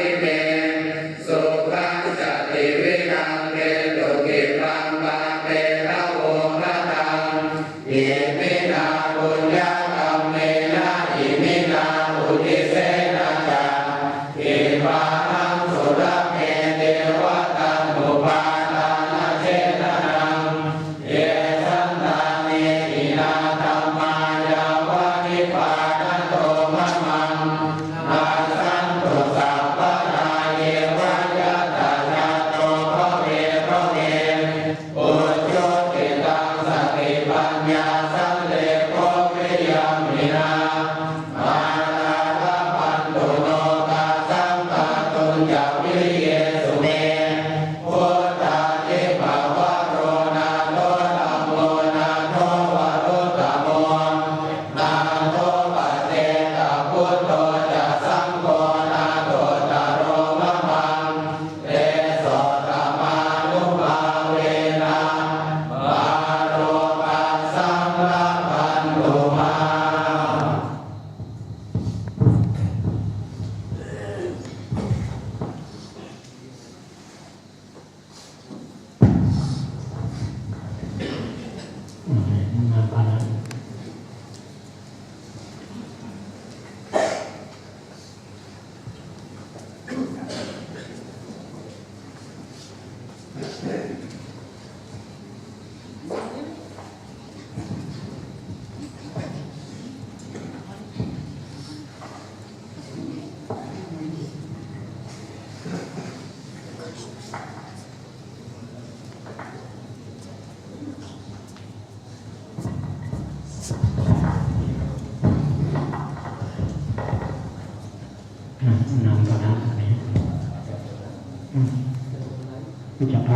นิ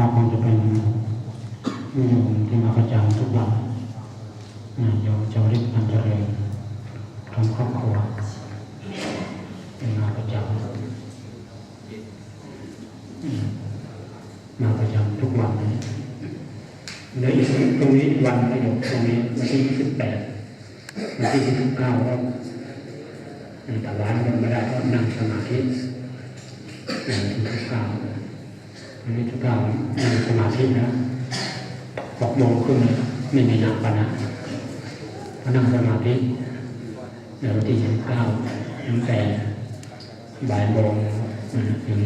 าคงจะเป็นโยมที่มาประจำทุกวันนะโยมเจ้าฤทธิ์พันเจริญทั้งครอบครัวเป็นมาประจำมาประจำทุกวันนะเหลืออีกตรงนี้วันนะโยมตรงนี้วันที่ยี่สิบแปดวันที่ยี่สิบเก้าก็แต่ว่ายังไม่ได้ก็นั่งสมาธิ อันนี้ทุกเก้านั่สมาธินะหกโมงครึ่งไม่มีน้ำปนะก็นั่งสมาธิในวันที่ยี่สิบเก้าตั้งแต่บ่ายโมงถึง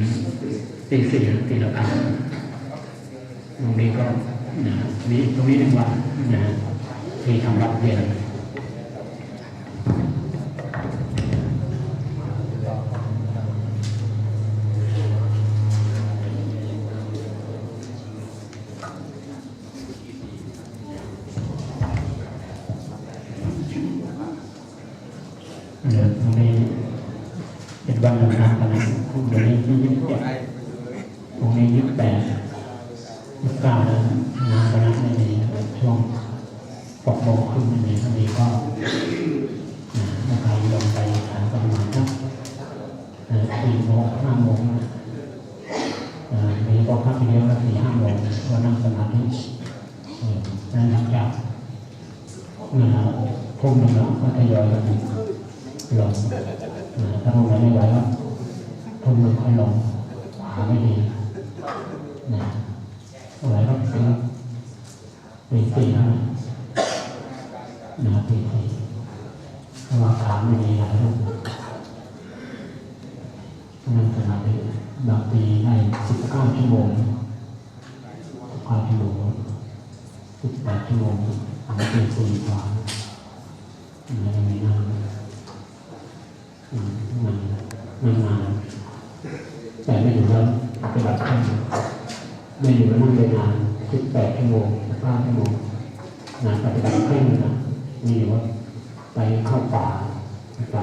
ตีสี่ตีละครั้งตรงนี้ก็นะนี่ตรงนี้หนึ่งวันนะที่ทำวัดเย็น เดี๋ยวตรงนี้เป็นวันอังคารกันนะเดี๋ยวนี้ที่ยี่สิบเจ็ดตรงนี้ยี่สิบแปดยี่สิบเก้าแล้วงานคณะไม่มีช่วงหกโมงครึ่ง ไม่มีก็มีก็อ่าถ้าลงไปหานประมาณสักเออสี่โมงห้าโมงนะอ่ามีก็พักเดียวก็สี่ห้าโมงก็นั่งสมาธิเออแล้วหลังจากงานทุ่มหนึ่งแล้วก็ทยอยกันลงนะถ้าลงไปไม่ไหวก็ทุ่มลงค่อยลงขาไม่ดีนะไหวก็เป็นปีตีนะนะปีตีเพราะว่าขาไม่ดีหลายลูกนั่งสมาธิบางทีได้สิบเก้าชั่วโมงสิบเก้าชั่วโมงสิบแปดชั่วโมงบางทีสี่กว่านะยังไม่นานอืมมันมันนานแต่ไม่อยู่แล้วปฏิบัติธรรมไม่อยู่แล้วนั่งไปนานสิบแปดชั่วโมงสิบเก้าชั่วโมงนานปฏิบัติเคร่งนะ มีว่าไปเข้าป่าไป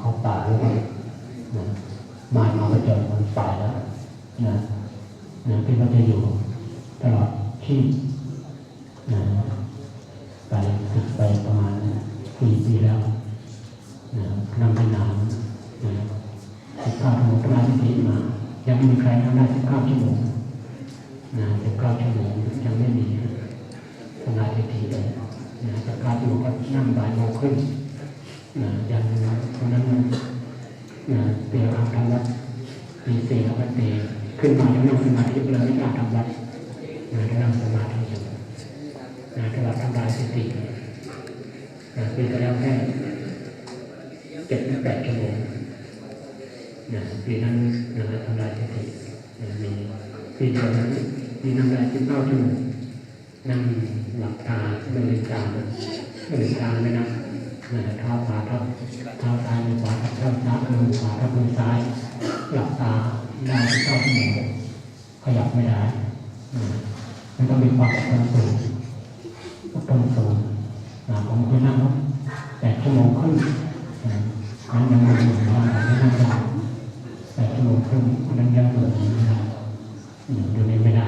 เข้าป่าแล้วนะมามาไปเจอคนป่าแล้วนะนะที่ว่าจะอยู่ตลอดที่นะไปฝึกไปประมาณสี่ปีแล้วนะนำไปนานนะสิบเก้าชั่วโมงพระอาทิตย์มา ยังไม่มีใครทำได้สิบเก้าชั่วโมงนะสิบเก้าชั่วโมงยังไม่มีพระอาทิตย์เลย นะสิบเก้าชั่วโมงก็นั่งบ่ายโมงครึ่งนะยังคนนั้นนะเตรียมทำวัดตีสี่แล้วก็ตีขึ้นมาจะนั่งสมาธิเลยไม่กล้าทำวัดนะจะนั่งสมาธิอยู่นะถ้าเราทำลายสตินะปีก็แล้วแค่เจ็ดหรือแปดชั่วโมงนะปีนั้นนะทำลายสตินะมีปีเดียวนั้นมีทำลายสิบเก้าชั่วโมงนั่ง หลับตาไม่ลืมตาไม่ลืมตาเลยนะนะเท้าขวาทับเท้าซ้ายมือขวาทับเท้าซ้ายมือขวาทับมือซ้าย หลับตาได้เก้าชั่วโมงขยับไม่ได้มันต้องมีความอดทนสูงอดทนสูงนะผมเคยนั่งแปดชั่วโมงครึ่งนั้นยังไม่ถึงว่าไม่นั่งได้แปดชั่วโมงครึ่งนั้นยังเหลืออยู่อยู่ดูนี้ไม่ได้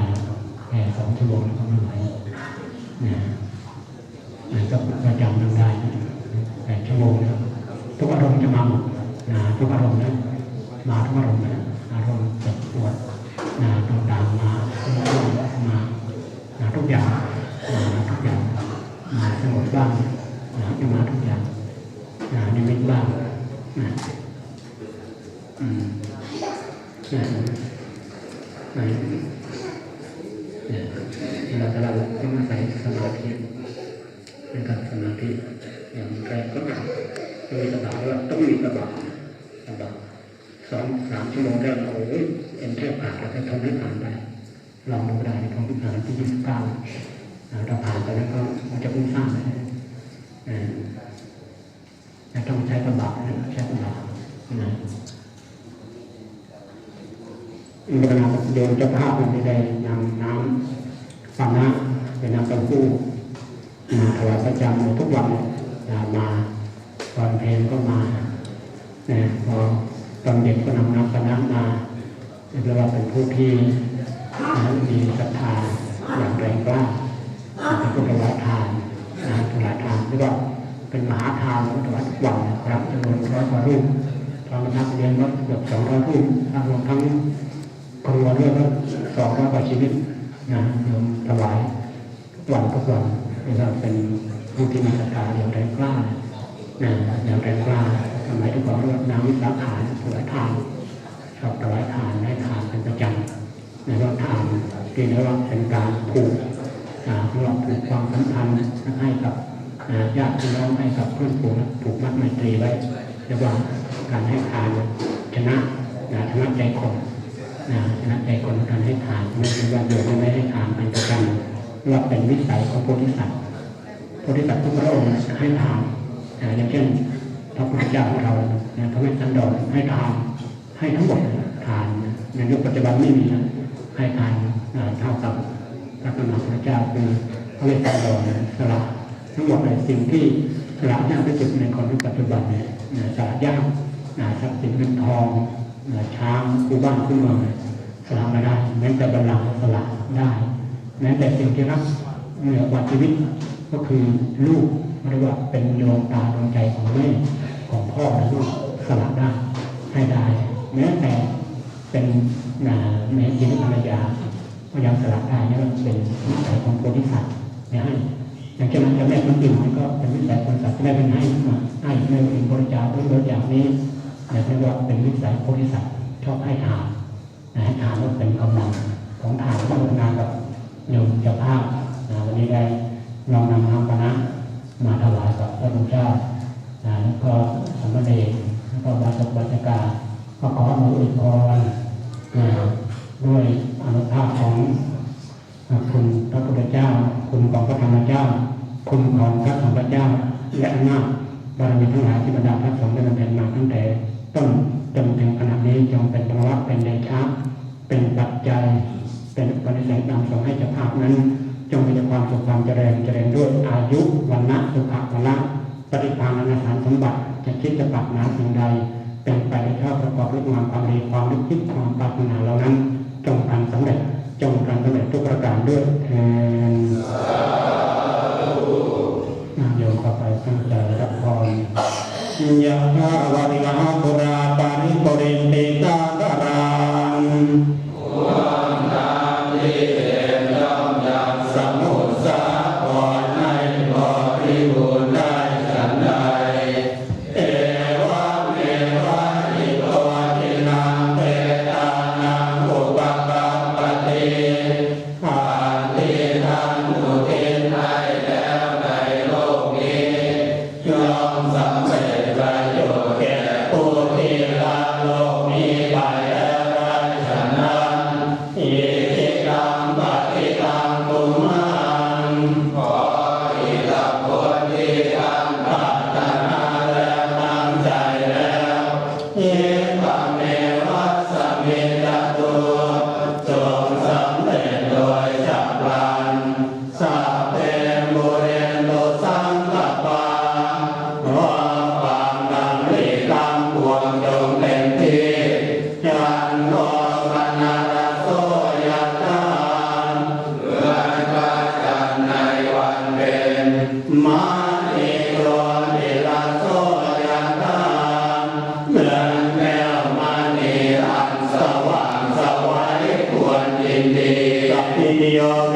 แค่สองชั่วโมงก็ไม่ไหว นะก็ประจำนั่งได้แปดชั่วโมงนะทุกอารมณ์จะมาหมดนะทุกอารมณ์นะมาทุกอารมณ์นะอารมณ์เจ็บปวดนะต่างๆมาทุกอย่างมานะทุกอย่างมาทุกอย่างมาสงบบ้างนะจะมาทุกอย่างนะนิมิตบ้างนะอืมนะนะเนี่ยเราจะเราต้องอาศัยสมาธิในการสมาธิอย่างแรกก็ต้องมีสมาธิ ว่าต้องมีสมาธิสมาธิสองสามชั่วโมงแรกโอ้ยเอ็นแทบขาดเราจะทนให้ผ่านไปลองดูได้ในของพิจารณาที่ยี่สิบเก้าเราผ่านไปแล้วก็มันจะพุ่งสร้างเลยนะต้องใช้กระบะนะใช้กระบะนะเวลาโยนเจ้าภาพมันไม่ได้นำน้ำปานะเป็นน้ำเต้าหู้มาถวายประจำทุกวันมาตอนเพลงก็มา นะพอตอนเด็กก็นำน้ำปานะมาเรียกว่าเป็นผู้ที่นะมีศรัทธาอย่างแรงกล้าเป็นผู้ถวายทานนะถวายทานเรียกว่าเป็นมหาทานถวายทุกวันนะครับจำนวนร้อยกว่ารูปตอนนักเรียนก็เกือบสองร้อยรูปรวมทั้งครัวด้วยก็สองร้อยกว่าชีวิตนะโยมถวายวันทุกวันเรียกว่าเป็นผู้ที่มีศรัทธาอย่างแรงกล้านะอย่างแรงกล้า สมัยที่ก่อนเรียกน้ำวิสาขานถวายทานชอบถวายทานให้ทานเป็นประจำในว่าทานที่เรียกว่าเป็นการผูกอ่าเรียกว่าผูกความสัมพันธ์ให้กับอ่าญาติพี่น้องให้กับเพื่อนฝูงผูกมัดไมตรีไว้เรียกว่าการให้ทานชนะชนะใจคนนะชนะใจคนการให้ทานไม่ใช่ว่าโยไม่ให้ทานเป็นประจำเรียกว่าเป็นวิสัยของโพธิสัตว์โพธิสัตว์ทุกพระองค์ให้ทานอ่าอย่างเช่น พระพุทธเจ้าของเราเนี่ยพระเวสสันดรให้ทานให้ทั้งหมดทานนะในยุคปัจจุบันไม่มีนะให้ทานเท่ากับพระสมณพระเจ้าคือพระเวสสันดรนะสละทั้งหมดในสิ่งที่สละยากที่สุดในคนยุคปัจจุบันเนี่ยสละยากทรัพย์สินเงินทองช้างคู่บ้านคู่เมืองสละไม่ได้แม้แต่บัลลังก์สละได้แม้แต่สิ่งที่รักเหนือกว่าชีวิตก็คือลูก เรียกว่าเป็นดวงตาดวงใจของแม่ของพ่อและลูกสละได้ให้ได้แม้แต่เป็นนาแม่ชีวิตภรรยาก็ยังสละได้นี่ก็เป็นวิสัยของโพธิสัตว์นี่ให้อย่างเช่นนั้นจะแม่คนอื่นก็เป็นวิสัยคนสัตว์แม่เป็นให้มาให้แม่เป็นบริจาคด้วยบริจาคนี้เนี่ยเรียกว่าเป็นวิสัยโพธิสัตว์ชอบให้ทานนะให้ทานก็เป็นกำลังของทานต้องทำงานกับโยมเจ้าภาพนะวันนี้ได้ลองนำน้ำปานะ มาถวายกับพระพุทธเจ้านะแล้วก็สมเณรแล้วก็บาสกบาสกาก็ขออนุอวยพรนะด้วยอนุภาพของคุณพระพุทธเจ้า คุณของพระธรรมเจ้า คุณของพระสงฆ์เจ้า และอำนาจบารมีทั้งหลายที่บรรดาพระสงฆ์ได้บำเพ็ญมาตั้งแต่ต้นจนถึงขณะนี้จงเป็นพระเป็นเดชะเป็นปัจจัย เป็นปณิสัยนำส่งให้เจ้าภาพนั้น จงมีแต่ความสุขความเจริญเจริญด้วยอายุวันนะสุขวันละปฏิภาณนาสารสมบัติจะคิดจะปรารถนาสิ่งใด เป็นไปในชอบประกอบด้วยงามความดีความนึกคิดความปรารถนาเหล่านั้น จงการสำเร็จจงการสำเร็จทุกประการด้วยเถิดโยมข้าไปตั้งใจรับพรยะถาวาริวหาปุรา Hallelujah.